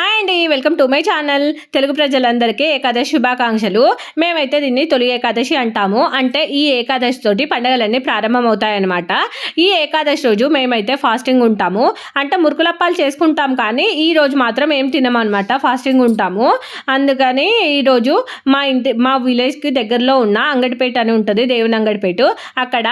Hi అండి welcome to my channel. Telugu ప్రజలందరికీ ఏకాదశి శుభాకాంక్షలు. మేమైతే దీన్ని తొలి ఏకాదశి అంటాము. అంటే ఈ ఏకాదశి తోటి పండగలన్నీ ప్రారంభమవుతాయన్నమాట. ఈ ఏకాదశి రోజు మేమైతే ఫాస్టింగ్ ఉంటాము. అంటే మురుకులప్పాలు చేసుకుంటాం కానీ ఈ రోజు మాత్రం ఏం తినమన్నమాట ఫాస్టింగ్ ఉంటాము. అందుకని ఈరోజు మా ఇంటి మా విలేజ్కి దగ్గరలో ఉన్న అంగడిపేట అని ఉంటుంది దేవుని అంగడిపేట. అక్కడ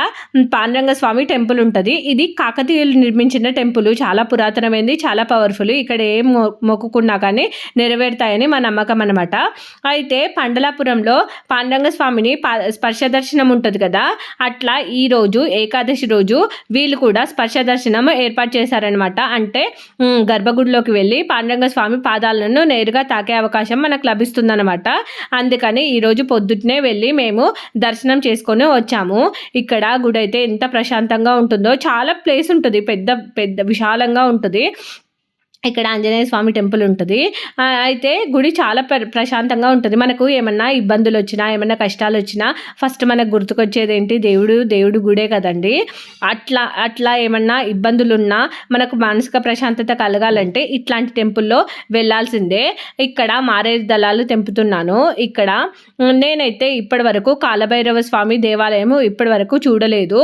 పాండురంగ స్వామి టెంపుల్ ఉంటుంది. ఇది కాకతీయులు నిర్మించిన టెంపుల్. చాలా పురాతనమైనది చాలా పవర్ఫుల్. ఇక్కడ ఏం మొక్కు మొక్కుకున్నా కానీ నెరవేరుతాయని మా నమ్మకం అనమాట అయితే పండలాపురంలో పాండరంగ స్వామిని పా- స్పర్శ దర్శనం ఉంటుంది కదా అట్లా ఈరోజు ఏకాదశి రోజు వీళ్ళు కూడా స్పర్శ దర్శనం ఏర్పాటు చేశారనమాట అంటే గర్భగుడిలోకి వెళ్ళి పాండరంగ స్వామి పాదాలను నేరుగా తాకే అవకాశం మనకు లభిస్తుందన్నమాట. అందుకని ఈరోజు పొద్దుటనే వెళ్ళి మేము దర్శనం చేసుకొని వచ్చాము. ఇక్కడ గుడి అయితే ఎంత ప్రశాంతంగా ఉంటుందో చాలా ప్లేస్ ఉంటుంది పెద్ద పెద్ద విశాలంగా ఉంటుంది. ఇక్కడ ఆంజనేయ స్వామి టెంపుల్ ఉంటుంది. అయితే గుడి చాలా ప్ర ప్రశాంతంగా ఉంటుంది. మనకు ఏమన్నా ఇబ్బందులు వచ్చినా ఏమన్నా కష్టాలు వచ్చినా ఫస్ట్ మనకు గుర్తుకొచ్చేది ఏంటి దేవుడు దేవుడు గుడే కదండి. అట్లా అట్లా ఏమన్నా ఇబ్బందులు ఉన్నా మనకు మానసిక ప్రశాంతత కలగాలంటే ఇట్లాంటి టెంపుల్లో వెళ్ళాల్సిందే. ఇక్కడ మారే దళాలు తెంపుతున్నాను. ఇక్కడ నేనైతే ఇప్పటి వరకు కాలభైరవ స్వామి దేవాలయం ఇప్పటి వరకు చూడలేదు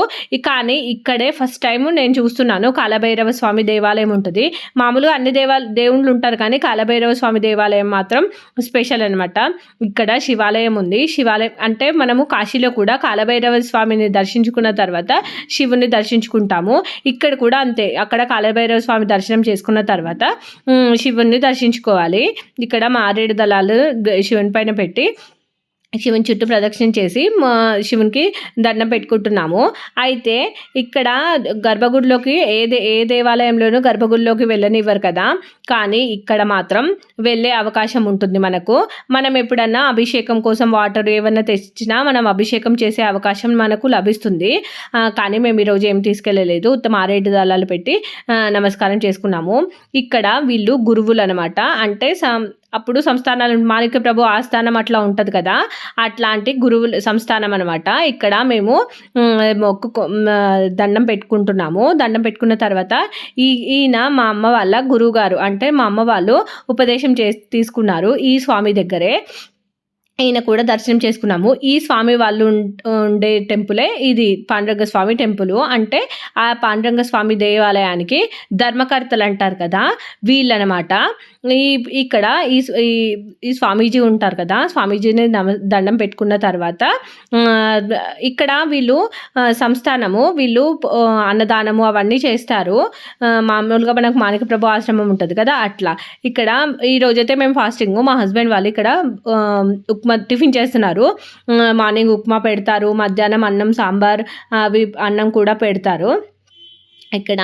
కానీ ఇక్కడే ఫస్ట్ టైం నేను చూస్తున్నాను. కాలభైరవ స్వామి దేవాలయం ఉంటుంది. మామూలుగా అన్ని దేవా దేవుళ్ళు ఉంటారు కానీ కాలభైరవ స్వామి దేవాలయం మాత్రం స్పెషల్ అనమాట ఇక్కడ శివాలయం ఉంది. శివాలయం అంటే మనము కాశీలో కూడా కాలభైరవ స్వామిని దర్శించుకున్న తర్వాత శివుని దర్శించుకుంటాము. ఇక్కడ కూడా అంతే. అక్కడ కాలభైరవ స్వామి దర్శనం చేసుకున్న తర్వాత శివుని దర్శించుకోవాలి. ఇక్కడ మారేడు దళాలు శివుని పైన పెట్టి శివుని చుట్టూ ప్రదక్షిణ చేసి మా శివునికి దండం పెట్టుకుంటున్నాము. అయితే ఇక్కడ గర్భగుడిలోకి ఏ ఏ దేవాలయంలోనూ గర్భగుడిలోకి వెళ్ళనివ్వరు కదా. కానీ ఇక్కడ మాత్రం వెళ్ళే అవకాశం ఉంటుంది మనకు. మనం ఎప్పుడన్నా అభిషేకం కోసం వాటర్ ఏమన్నా తెచ్చినా మనం అభిషేకం చేసే అవకాశం మనకు లభిస్తుంది. కానీ మేము ఈరోజు ఏం తీసుకెళ్ళలేదు. ఉత్తమ ఆరేడు దళాలు పెట్టి నమస్కారం చేసుకున్నాము. ఇక్కడ వీళ్ళు గురువులు అనమాట అంటే అప్పుడు సంస్థానాలు మాణిక్య ప్రభు ఆస్థానం అట్లా ఉంటుంది కదా. అట్లాంటి గురువుల సంస్థానం అనమాట ఇక్కడ మేము మొక్కు దండం పెట్టుకుంటున్నాము. దండం పెట్టుకున్న తర్వాత ఈ ఈయన మా అమ్మ వాళ్ళ గురువు గారు అంటే మా అమ్మ వాళ్ళు ఉపదేశం చే తీసుకున్నారు ఈ స్వామి దగ్గరే. ఈయన కూడా దర్శనం చేసుకున్నాము. ఈ స్వామి వాళ్ళు ఉండే టెంపులే ఇది పాండురంగ స్వామి టెంపుల్. అంటే ఆ పాండురంగ స్వామి దేవాలయానికి ధర్మకర్తలు అంటారు కదా వీళ్ళనమాట. ఈ ఇక్కడ ఈ ఈ ఈ స్వామీజీ ఉంటారు కదా స్వామీజీని నమ దండం పెట్టుకున్న తర్వాత ఇక్కడ వీళ్ళు సంస్థానము వీళ్ళు అన్నదానము అవన్నీ చేస్తారు. మామూలుగా మనకు మాణిక ప్రభు ఆశ్రమం ఉంటుంది కదా అట్లా. ఇక్కడ ఈ రోజైతే మేము ఫాస్టింగ్. మా హస్బెండ్ వాళ్ళు ఇక్కడ ఉప్మా టిఫిన్ చేస్తున్నారు. మార్నింగ్ ఉప్మా పెడతారు మధ్యాహ్నం అన్నం సాంబార్ అవి అన్నం కూడా పెడతారు. ఇక్కడ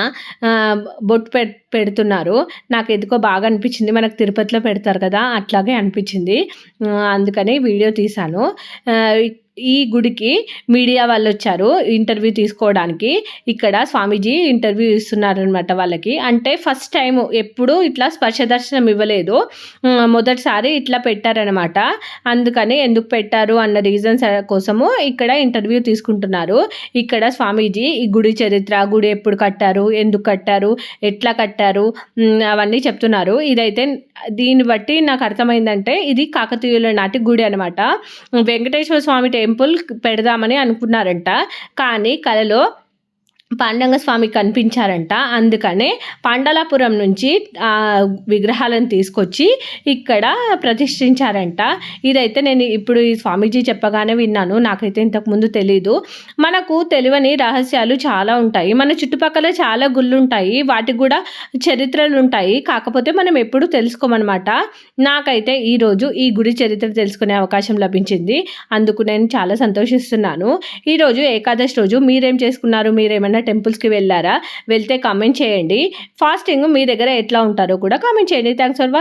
బొట్టు పె పెడుతున్నారు. నాకు ఎందుకో బాగా అనిపించింది. మనకు తిరుపతిలో పెడతారు కదా అట్లాగే అనిపించింది. అందుకని వీడియో తీశాను. ఈ గుడికి మీడియా వాళ్ళు వచ్చారు ఇంటర్వ్యూ తీసుకోవడానికి. ఇక్కడ స్వామీజీ ఇంటర్వ్యూ ఇస్తున్నారు అనమాట వాళ్ళకి. అంటే ఫస్ట్ టైం ఎప్పుడు ఇట్లా స్పర్శ దర్శనం ఇవ్వలేదు. మొదటిసారి ఇట్లా పెట్టారనమాట అందుకని ఎందుకు పెట్టారు అన్న రీజన్స్ కోసము ఇక్కడ ఇంటర్వ్యూ తీసుకుంటున్నారు. ఇక్కడ స్వామీజీ ఈ గుడి చరిత్ర గుడి ఎప్పుడు కట్టారు ఎందుకు కట్టారు ఎట్లా కట్టారు అవన్నీ చెప్తున్నారు. ఇదైతే దీన్ని బట్టి నాకు అర్థమైందంటే ఇది కాకతీయుల నాటి గుడి అనమాట వెంకటేశ్వర స్వామి టెంపుల్ పెడదామని అనుకున్నారంట. కానీ కలలో పాండంగ స్వామి కనిపించారంట. అందుకనే పాండలాపురం నుంచి విగ్రహాలను తీసుకొచ్చి ఇక్కడ ప్రతిష్ఠించారంట. ఇదైతే నేను ఇప్పుడు ఈ స్వామీజీ చెప్పగానే విన్నాను. నాకైతే ఇంతకుముందు తెలీదు. మనకు తెలియని రహస్యాలు చాలా ఉంటాయి. మన చుట్టుపక్కల చాలా గుళ్ళు ఉంటాయి వాటికి కూడా చరిత్రలు ఉంటాయి కాకపోతే మనం ఎప్పుడు తెలుసుకోమన్నమాట. నాకైతే ఈరోజు ఈ గుడి చరిత్ర తెలుసుకునే అవకాశం లభించింది. అందుకు నేను చాలా సంతోషిస్తున్నాను. ఈరోజు ఏకాదశి రోజు మీరేం చేసుకున్నారు? మీరేమైనా టెంపుల్స్కి వెళ్ళారా? వెళ్తే కామెంట్ చేయండి. ఫాస్టింగ్ మీ దగ్గర ఎట్లా ఉంటారో కూడా కామెంట్ చేయండి. Thanks for watching